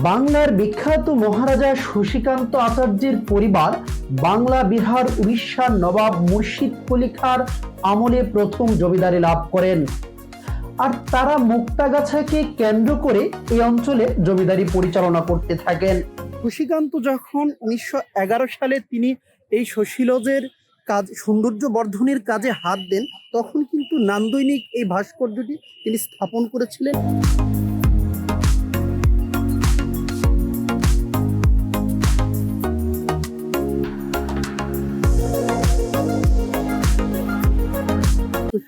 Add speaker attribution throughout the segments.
Speaker 1: বাংলার বিখ্যাত মহারাজা শশীকান্ত আচার্যের পরিবার বাংলা, বিহার উড়িষ্যার নবাব মুর্শিদ কুলি খাঁর আমলে প্রথম জমিদারি লাভ করেন। আর তারা মুক্তাগাছাকে কেন্দ্র করে এই অঞ্চলে জমিদারি পরিচালনা করতে থাকেন। শশীকান্ত যখন উনিশশো এগারো সালে তিনি এই শশীলজের কাজ, সৌন্দর্য বর্ধনের কাজে হাত দেন, তখন কিন্তু নান্দৈনিক এই ভাস্কর্যটি তিনি স্থাপন করেছিলেন।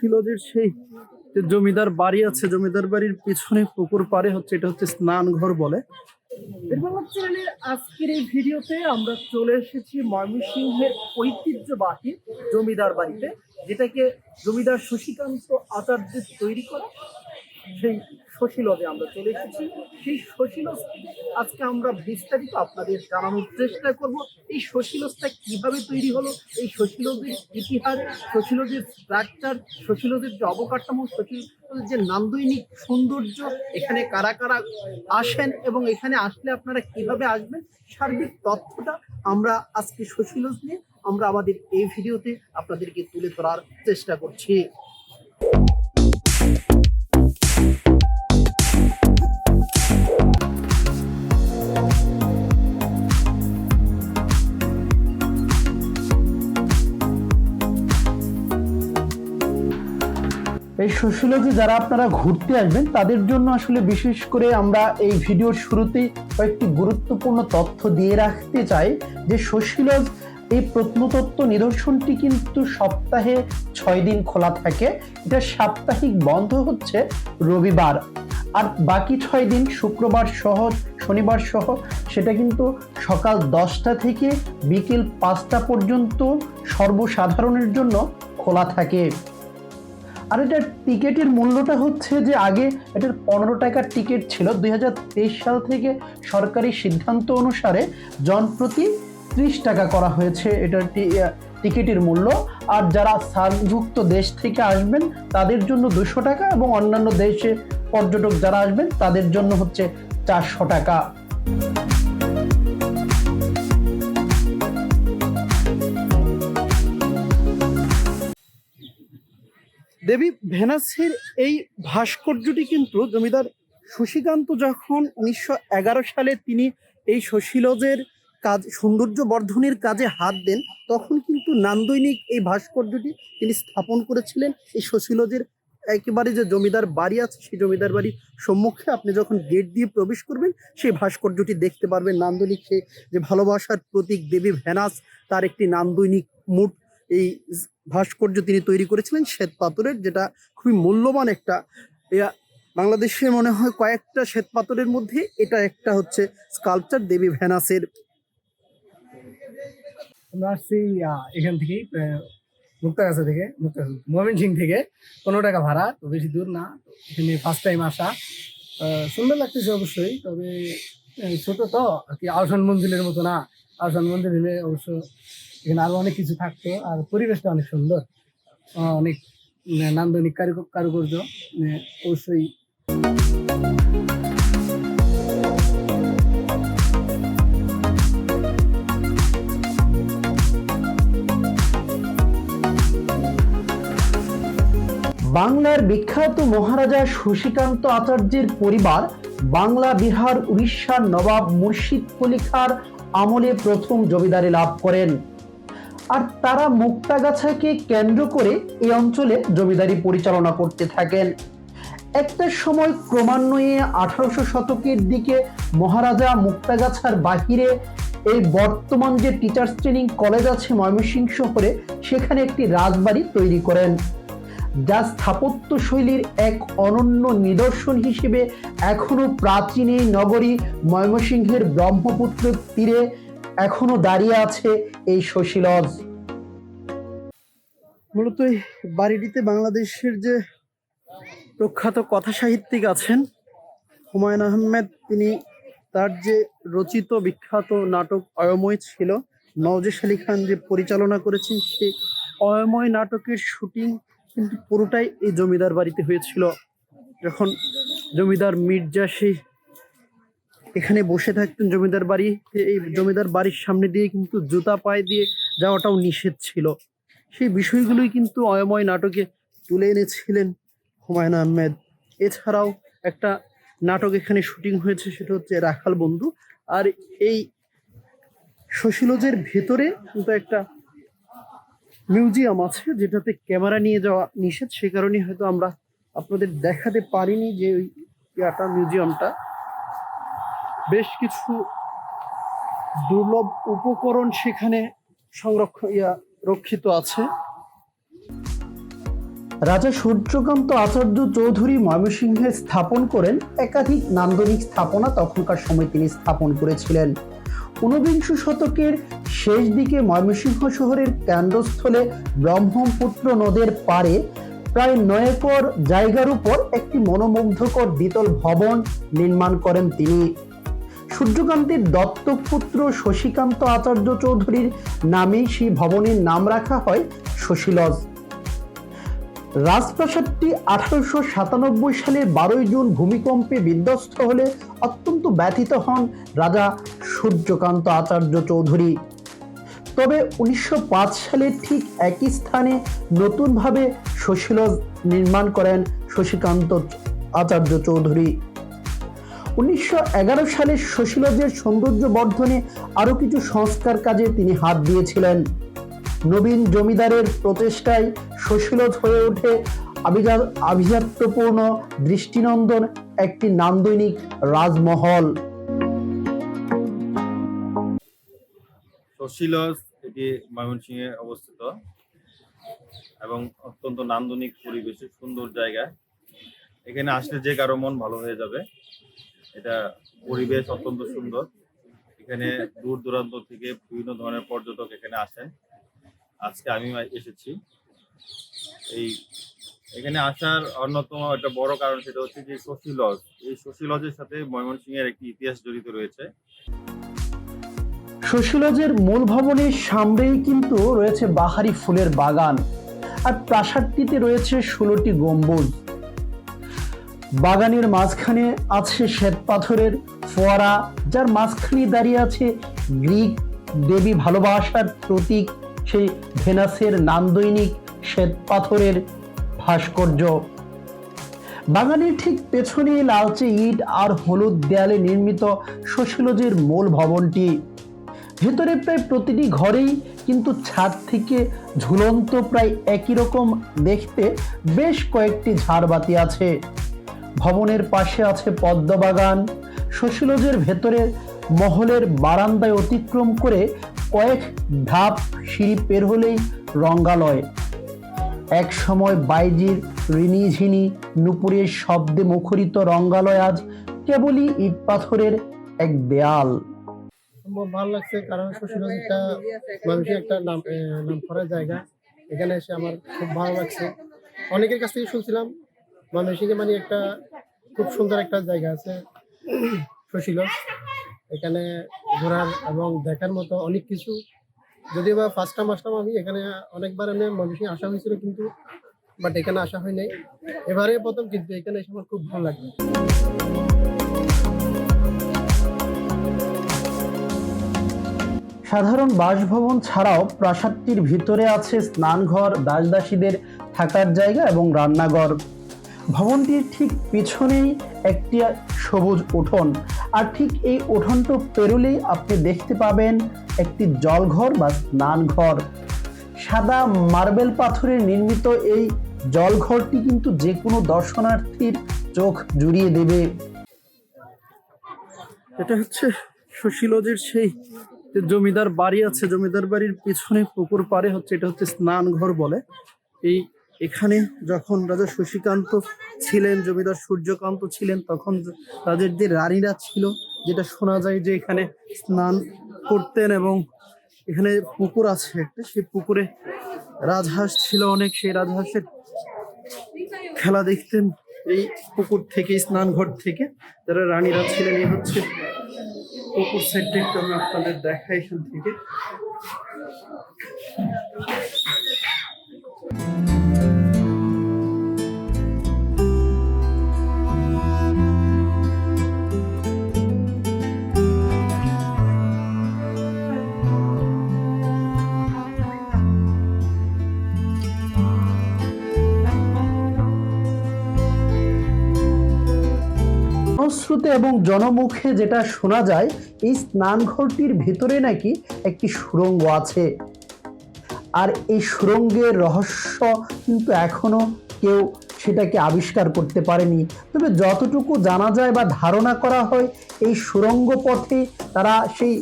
Speaker 1: সুশীলদের সেই যে জমিদার বাড়ি আছে, জমিদার বাড়ির পিছনে পুকুর পারে হচ্ছে, এটা হচ্ছে স্নান ঘর বলে আজকের এই ভিডিওতে আমরা চলে এসেছি ময়মনসিংহের ঐতিহ্যবাহী জমিদার বাড়িতে, যেটাকে জমিদার শশীকান্ত আচার্যের তৈরি করা সেই শশীলজে আমরা চলে এসেছি। সেই শশীলজ, আজকে আমরা বিস্তারিত আপনাদের জানানোর চেষ্টা করব, এই শশীলজটা কীভাবে তৈরি হলো, এই শশীলজের ইতিহাস, শশীলজের স্ট্রাকচার শশীলজের যে অবকাঠামো, শশীলজের যে নান্দনিক সৌন্দর্য, এখানে কারা কারা আসেন এবং এখানে আসলে আপনারা কীভাবে আসবেন, সার্বিক তথ্যটা আমরা আজকে শশীলজ নিয়ে আমরা আমাদের এই ভিডিওতে আপনাদেরকে তুলে ধরার চেষ্টা করছি। এই সুশীলজি যারা আপনারা ঘুরতে আসবেন, তাদের জন্য আসলে বিশেষ করে আমরা এই ভিডিওর শুরুতেই কয়েকটি গুরুত্বপূর্ণ তথ্য দিয়ে রাখতে চাই যে সুশীলজ এই প্রত্নতত্ত্ব নিদর্শনটি কিন্তু সপ্তাহে ছয় দিন খোলা থাকে। এটা সাপ্তাহিক বন্ধ হচ্ছে রবিবার। আর বাকি ছয় দিন শুক্রবার সহ, শনিবার সহ, সেটা কিন্তু সকাল দশটা থেকে বিকেল পাঁচটা পর্যন্ত সর্বসাধারণের জন্য খোলা থাকে। আর এটার টিকিটের মূল্যটা হচ্ছে যে আগে এটার পনেরো টাকার টিকিট ছিল দু হাজার তেইশ সাল থেকে সরকারি সিদ্ধান্ত অনুসারে জনপ্রতি ত্রিশ টাকা করা হয়েছে এটার টিকিটের মূল্য। আর যারা সার্কভুক্ত দেশ থেকে আসবেন, তাদের জন্য দুশো টাকা এবং অন্যান্য দেশে পর্যটক যারা আসবেন, তাদের জন্য হচ্ছে চারশো টাকা। দেবী ভেনাসের এই ভাস্কর্যটি কিন্তু জমিদার শশীকান্ত যখন উনিশশো এগারো সালে তিনি এই শশীলজের কাজ, সৌন্দর্য বর্ধনের কাজে হাত দেন, তখন কিন্তু নান্দৈনিক এই ভাস্কর্যটি তিনি স্থাপন করেছিলেন। এই শশীলজের একেবারে যে জমিদার বাড়ি আছে, সেই জমিদার বাড়ির সম্মুখে আপনি যখন গেট দিয়ে প্রবেশ করবেন, সেই ভাস্কর্যটি দেখতে পারবেন। নান্দনিক সে যে ভালোবাসার প্রতীক দেবী ভেনাস, তার একটি নান্দনিক মুঠ, এই ভাস্কর্য তিনি তৈরি করেছিলেন শ্বেত পাথরের যেটা খুবই মূল্যবান একটা বাংলাদেশে মনে হয় কয়েকটা শ্বেত পাথরের মধ্যে এটা একটা হচ্ছে স্কাল্পচার দেবী ভেনাসের।
Speaker 2: আমরা আসছি এখান আহ, মুক্তাগাছা থেকে মুক্তা ময়মন সিং থেকে পনেরো টাকা ভাড়া তো বেশি দূর না এখানে ফার্স্ট টাইম আসা। সুন্দর লাগতেছে অবশ্যই তবে ছোট তো আর কি আহসান মন্দিরের মতো না আহসান মন্দির হলে অবশ্য এখানে আরও অনেক কিছু থাকতো, আর পরিবেশটা অনেক সুন্দর অনেক নান্দনিক কারু কারুকার্য অবশ্যই।
Speaker 1: বাংলার বিখ্যাত মহারাজা শশীকান্ত আচার্যের পরিবার বাংলা, বিহার উড়িষ্যার নবাব মুর্শিদ কুলি খাঁর আমলে প্রথম জমিদারি লাভ করেন। আর তারা মুক্তাগাছাকে কেন্দ্র করে এই অঞ্চলে জমিদারি পরিচালনা করতে থাকেন। একটা সময় ক্রমান্বয়ে আঠারোশো শতকের দিকে মহারাজা মুক্তাগাছার বাহিরে এই বর্তমান যে টিচার্স ট্রেনিং কলেজ আছে ময়মনসিংহ শহরে, সেখানে একটি রাজবাড়ি তৈরি করেন। যা স্থাপত্য শৈলীর এক অনন্য নিদর্শন হিসেবে এখনও প্রাচীন এই নগরী ময়মনসিংহের ব্রহ্মপুত্র তীরে এখনও দাঁড়িয়ে আছে এই শশীলজ। মূলত এই বাড়িটিতে বাংলাদেশের যে প্রখ্যাত কথা সাহিত্যিক আছেন হুমায়ুন আহমেদ, তিনি তার যে রচিত বিখ্যাত নাটক অয়ময় ছিল, নওজেশ আলী খান যে পরিচালনা করেছেন, সেই অয়ময় নাটকের শুটিং কিন্তু পুরোটাই এই জমিদার বাড়িতে হয়েছিল। যখন জমিদার মির্জা সেই এখানে বসে থাকতেন জমিদার বাড়ি, এই জমিদার বাড়ির সামনে দিয়ে কিন্তু জুতা পায়ে দিয়ে যাওয়াটাও নিষেধ ছিল। সেই বিষয়গুলোই কিন্তু অয়ময় নাটকে তুলে এনেছিলেন হুমায়ুন আহমেদ। এছাড়াও একটা নাটক এখানে শুটিং হয়েছে, সেটা হচ্ছে রাখাল বন্ধু। আর এই শশীলজের ভেতরে কিন্তু একটা মিউজিয়াম আছে যেটাতে ক্যামেরা নিয়ে যাওয়া নিষেধ, সে কারণে হয়তো আমরা আপনাদের দেখাতে পারিনি যে ওই ইয়াটা, মিউজিয়ামটা। বেশ কিছু দুর্লভ উপকরণ সেখানে সংরক্ষণ ইয়া, রক্ষিত আছে। রাজা সূর্যকান্ত আচার্য চৌধুরী ময়মনসিংহে স্থাপন করেন একাধিক নান্দনিক স্থাপনা তখনকার সময় তিনি স্থাপন করেছিলেন। ঊনবিংশ শতকের শেষ দিকে ময়মনসিংহ শহরের কেন্দ্রস্থলে ব্রহ্মপুত্র নদের পাড়ে প্রায় নয় একর জায়গার উপর একটি মনোমুগ্ধকর দ্বিতল ভবন নির্মাণ করেন তিনি। সূর্যকান্তের দত্তক পুত্র শশীকান্ত আচার্য চৌধুরীর নামে সেই ভবনের নাম রাখা হয় শশীলজ। রাজপ্রাসাদটি আঠারোশো সাতানব্বই সালের বারোই জুন ভূমিকম্পে বিধ্বস্ত হলে অত্যন্ত ব্যথিত হন রাজা সূর্যকান্ত আচার্য চৌধুরী। তবে উনিশশো সালে ঠিক একই স্থানে নতুনভাবে শশীলজ নির্মাণ করেন শশীকান্ত আচার্য চৌধুরী। উনিশশো এগারো সালে শশীলজের সৌন্দর্য বর্ধনে আরও কিছু সংস্কার কাজে তিনি হাত দিয়েছিলেন। নবীন জমিদারের প্রচেষ্টায় শশীলজ হয়ে ওঠে আভিজা- আভিজাত্যপূর্ণ দৃষ্টিনন্দন একটি নান্দনিক রাজমহল।
Speaker 3: শশীলজ এটি ময়মনসিংহে অবস্থিত এবং অত্যন্ত নান্দনিক পরিবেশে, সুন্দর জায়গা। এখানে আসলে যে কারও মন ভালো হয়ে যাবে, এটা পরিবেশ অত্যন্ত সুন্দর। এখানে দূর দূরান্ত থেকে বিভিন্ন ধরনের পর্যটক এখানে আসেন। আজকে আমি এসেছি। এই এখানে আসার অন্যতম একটা বড় কারণ সেটা হচ্ছে যে শশী লজ। এই শশী লজের সাথে ময়মনসিংহের একটি ইতিহাস জড়িত রয়েছে।
Speaker 1: শশীলজের মূল ভবনের সামনেই কিন্তু রয়েছে বাহারি ফুলের বাগান, আর প্রাসাদটিতে রয়েছে ষোলোটি গম্বুজ। বাগানের মাঝখানে আছে শ্বেত পাথরের ফোয়ারা, যার মাঝখানে দাঁড়িয়ে আছে গ্রিক দেবী ভালোবাসার প্রতীক, সেই ভেনাসের নান্দৈনিক শ্বেত পাথরের ভাস্কর্য। বাগানের ঠিক পেছনে লালচে ইট আর হলুদ দেয়ালে নির্মিত শশীলজের মূল ভবনটি। ভেতরে প্রায় প্রতিটি ঘরেই কিন্তু ছাদ থেকে ঝুলন্ত প্রায় একই রকম দেখতে বেশ কয়েকটি ঝাড়বাতি আছে। ভবনের পাশে আছে পদ্মবাগান। শশীলজের ভেতরে মহলের বারান্দায় অতিক্রম করে কয়েক ধাপ সিঁড়ি পের হলেই রঙ্গালয়। এক সময় বাইজির রিনিঝিনি নুপুরের শব্দে মুখরিত রঙ্গালয় আজ কেবলই ইট পাথরের এক দেয়াল।
Speaker 2: ভালো লাগছে কারণ শ্বশুর একটা মানুষের একটা নাম নাম করার জায়গা। এখানে এসে আমার খুব ভালো লাগছে। অনেকের কাছ থেকে শুনছিলাম ময়মনসিংহে মানে একটা খুব সুন্দর একটা জায়গা আছে সুশীল এখানে ঘোরার এবং দেখার মতো অনেক কিছু যদিও বা ফার্স্ট টাইম আসলাম আমি, এখানে অনেকবার আমি ময়মনসিংহে আসা হয়েছিল কিন্তু বাট এখানে আসা হয় নাই এবারে প্রথম কিন্তু এখানে এসে আমার খুব ভালো লাগবে
Speaker 1: সাধারণ বাসভবন ছাড়াও প্রাসাদটির ভিতরে আছে স্নানঘর, দাসদাসীদের থাকার জায়গা এবং রান্নাঘর। ভবনটির ঠিক পিছনেই একটি সবুজ উঠোন। আর ঠিক এই উঠোনটা পেরোলেই আপনি দেখতে পাবেন একটি জলঘর বা স্নানঘর। সাদা মার্বেল পাথরে নির্মিত এই জলঘরটি কিন্তু যে কোনো দর্শনার্থীর চোখ জুড়িয়ে দেবে। এটা হচ্ছে সুশীলজের সেই যে জমিদার বাড়ি আছে, জমিদার বাড়ির পিছনে পুকুর পারে হচ্ছে, এটা হচ্ছে স্নান ঘর বলে। এই এখানে যখন রাজা শশীকান্ত ছিলেন, জমিদার সূর্যকান্ত ছিলেন, তখন তাদের যে রানীরা ছিল, যেটা শোনা যায় যে এখানে স্নান করতেন এবং এখানে পুকুর আছে একটা, সেই পুকুরে রাজহাঁস ছিল অনেক, সেই রাজহাঁসের খেলা দেখতেন এই পুকুর থেকে স্নান ঘর থেকে। যারা রানীরা ছিলেন, এই হচ্ছে পুকুর সাইডটা একটু আমি আপনাদের দেখাই এখান থেকে। জনশ্রুতি এবং জনমুখে যেটা শোনা যায়, এই স্নানঘরটির ভেতরে নাকি একটি সুরঙ্গ আছে। আর এই সুড়ঙ্গের রহস্য কিন্তু এখনও কেউ সেটাকে আবিষ্কার করতে পারেনি। তবে যতটুকু জানা যায় বা ধারণা করা হয়, এই সুরঙ্গ পথে তারা সেই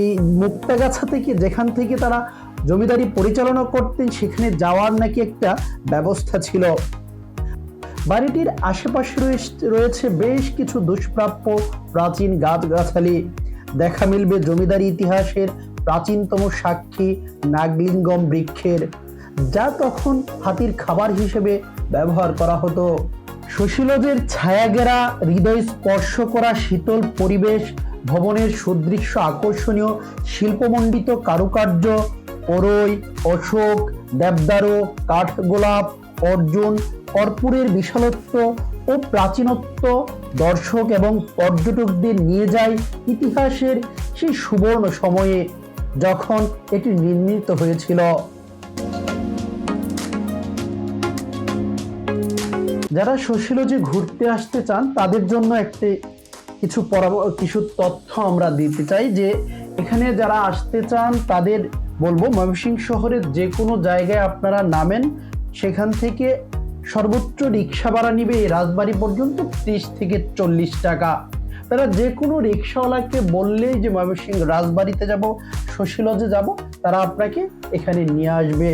Speaker 1: এই মুক্তাগাছা থেকে, যেখান থেকে তারা জমিদারি পরিচালনা করতেন, সেখানে যাওয়ার নাকি একটা ব্যবস্থা ছিল। বাড়িটির আশেপাশে রয়েছে- বেশ কিছু দুষ্প্রাপ্য প্রাচীন গাছগাছালি। দেখা মিলবে জমিদারি ইতিহাসের প্রাচীনতম সাক্ষী নাগলিঙ্গম বৃক্ষের, যা তখন হাতির খাবার হিসেবে ব্যবহার করা হতো। সুশীলজের ছায়াগেরা, হৃদয় স্পর্শ করা শীতল পরিবেশ, ভবনের সুদৃশ্য আকর্ষণীয় শিল্পমণ্ডিত কারুকার্য ওরই অশোক, দেবদারু, কাঠগোলাপ, অর্জুন কর্পূরের বিশালত্ব ও প্রাচীনত্ব দর্শক এবং পর্যটকদের নিয়ে যায় ইতিহাসের সেই সুবর্ণ সময়ে যখন এটি নির্মিত হয়েছিল। যারা সুশীলজি ঘুরতে আসতে চান, তাদের জন্য একটি কিছু কিছু তথ্য আমরা দিতে চাই যে এখানে যারা আসতে চান, তাদের বলব ময়মনসিংহ শহরের যে কোনো জায়গায় আপনারা নামেন, সেখান থেকে সর্বোচ্চ রিক্সা ভাড়া নিবে রাজবাড়ি পর্যন্ত ত্রিশ থেকে চল্লিশ টাকা। তারা যে কোনো রিক্সাওয়ালাকে বললেই যে ময়মনসিংহ রাজবাড়িতে যাব, শশীলজে যাব, তারা আপনাকে এখানে নিয়ে আসবে।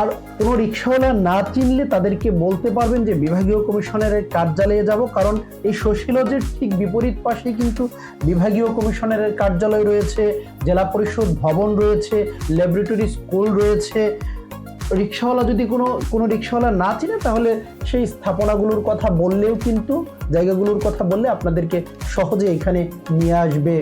Speaker 1: আর কোনো রিক্সাওয়ালা না চিনলে তাদেরকে বলতে পারবেন যে বিভাগীয় কমিশনারের কার্যালয়ে যাব, কারণ এই শশীলজের ঠিক বিপরীত পাশে কিন্তু বিভাগীয় কমিশনারের কার্যালয় রয়েছে, জেলা পরিষদ ভবন রয়েছে, ল্যাবরেটরি স্কুল রয়েছে রিক্সাওয়ালা যদি কোনো কোনো রিক্সাওয়ালা না চিনে, তাহলে সেই স্থাপনাগুলোর কথা বললেও কিন্তু, জায়গাগুলোর কথা বললে আপনাদেরকে সহজে এখানে নিয়ে আসবে।